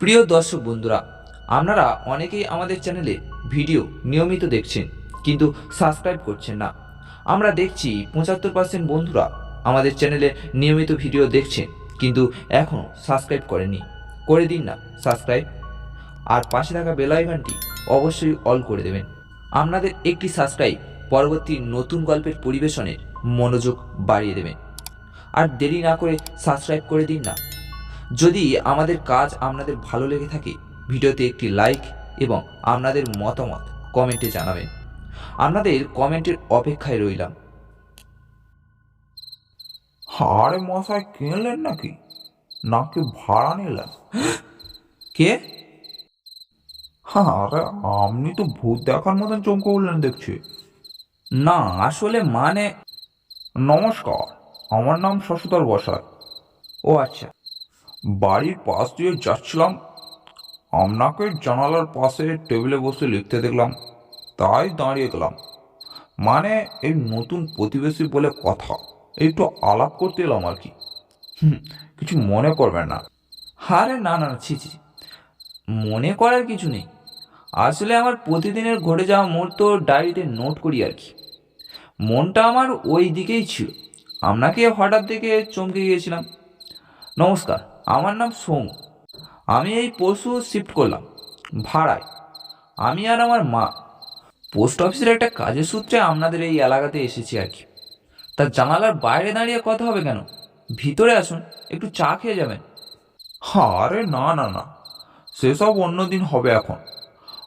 প্রিয় দর্শক বন্ধুরা, আপনারা অনেকেই আমাদের চ্যানেলে ভিডিও নিয়মিত দেখছেন, কিন্তু সাবস্ক্রাইব করছেন না। আমরা দেখছি পঁচাত্তর পার্সেন্ট বন্ধুরা আমাদের চ্যানেলে নিয়মিত ভিডিও দেখছেন কিন্তু এখনও সাবস্ক্রাইব করেনি। করে দিন না, সাবস্ক্রাইব। আর পাশে থাকা বেল আইকনটি অবশ্যই অল করে দেবেন। আপনাদের একটি সাবস্ক্রাইব পরবর্তী নতুন গল্পের পরিবেশনের মনোযোগ বাড়িয়ে দেবেন আর দেরি না করে সাবস্ক্রাইব করে দিন না। যদি আমাদের কাজ আপনাদের ভালো লেগে থাকে ভিডিওতে একটি লাইক এবং আপনাদের মতামত কমেন্টে জানাবেন। আপনাদের কমেন্টের অপেক্ষায় রইলাম। আরে মশাই কিনলেন নাকি? নাকি ভাড়া নিলেন? কে? হ্যাঁ আরে আপনি তো ভূত দেখার মতন চমকে উঠলেন দেখছি। না আসলে মানে নমস্কার আমার নাম শশধর বসাক। ও আচ্ছা। বাড়ির পাশ দিয়ে যাচ্ছিলাম। আপনাকে জানালার পাশে টেবিলে বসে লিখতে দেখলাম, তাই দাঁড়িয়ে গেলাম। মানে এই নতুন প্রতিবেশী বলে কথা, একটু আলাপ করতে এলাম আর কি। হুম, কিছু মনে করবেন না। আরে না না ছি ছি। মনে করার কিছু নেই। আসলে আমার প্রতিদিনের ঘটে যাওয়া মুহূর্ত ডায়েরিতে নোট করি আর কি। মনটা আমার ওই দিকেই ছিল। আপনাকে হঠাৎ দেখে চমকে গিয়েছিলাম। নমস্কার। আমার নাম সোম। আমি এই পরশু শিফট করলাম, ভাড়ায়। আমি আর আমার মা। পোস্ট অফিসের একটা কাজের সূত্রে আপনাদের এই এলাকাতে এসেছি আর কি। তা জানালার বাইরে দাঁড়িয়ে কথা হবে কেন? ভিতরে আসুন, একটু চা খেয়ে যাবেন। হ্যাঁ আরে না না না। সেসব অন্যদিন হবে এখন।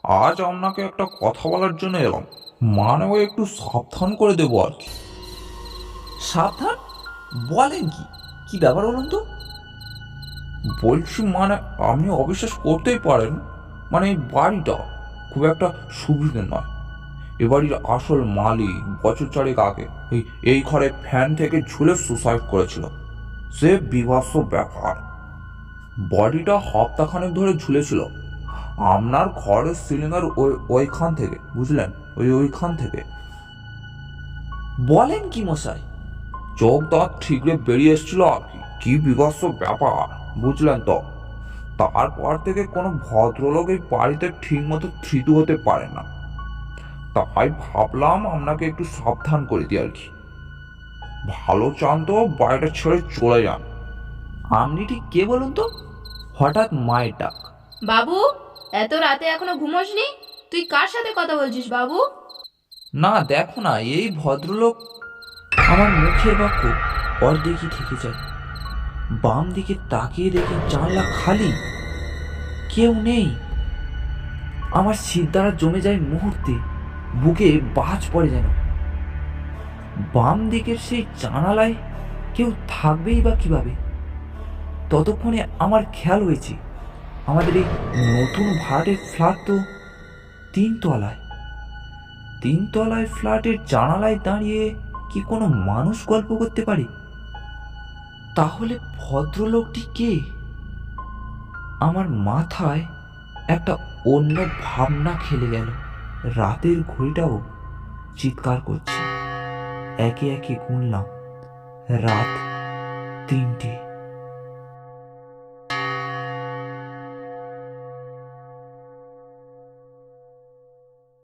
আজ আপনাকে একটা কথা বলার জন্য এলাম। মানে ওই একটু সাবধান করে দেবো আর কি। সাবধান? বলেন কি? কি ব্যাপার বলুন তো? বলছি মানে আপনি অবিশ্বাস করতেই পারেন মানে এই বাড়িটা খুব একটা সুবিধে নয়। এ বাড়ির আসল মালিক বছর চারেক আগে এই এই ঘরে ফ্যান থেকে ঝুলে সুসাইড করেছিল। সে বিভৎস ব্যাপার। বডিটা হপ্তাখানেক ধরে ঝুলেছিল। আপনার ঘরের সিলিংয়ের ওই ওইখান থেকে, বুঝলেন? ওই, ওইখান থেকে। বলেন কি মশাই? চোখ দাঁত ঠিকরে বেরিয়ে এসেছিল আর কি কি বিভৎস ব্যাপার। বুঝলেন তো? তারপর থেকে কোনো ভদ্রলোক এই বাড়িতে ঠিক মতো ধৃত হতে পারে না। তাই ভাবলাম আপনাকে একটু সাবধান করে দিই আর কি। ভালো চান তো বাড়িটা ছেড়ে চলে যান। আপনি ঠিক কে বলুন তো? হঠাৎ মায়ের ডাক। বাবু এত রাতে এখনও ঘুমোসনি? তুই কার সাথে কথা বলছিস বাবু? না দেখো না এই ভদ্রলোক আমার মুখের বাক্য অর্ধেকই থেকে যায়। বাম দিকে তাকিয়ে দেখে জানলা খালি। কেউ নেই। আমার সিদ্ধারা জমে যায় মুহূর্তে, বুকে বাজ পড়ে যেন। বাম দিকের সেই জানালায় কেউ থাকবেই বা কীভাবে? ততক্ষণে আমার খেয়াল হয়েছে, আমাদের এই নতুন ভাড়াটের ফ্ল্যাট তো তিনতলায়। তিনতলায় ফ্ল্যাটের জানালায় দাঁড়িয়ে কি কোনো মানুষ গল্প করতে পারে? তাহলে ভদ্রলোকটি কে? আমার মাথায় একটা অন্য ভাবনা খেলে গেল। রাতের ঘড়িটাও চিৎকার করছে। একে একে গুনলাম। রাত তিনটে।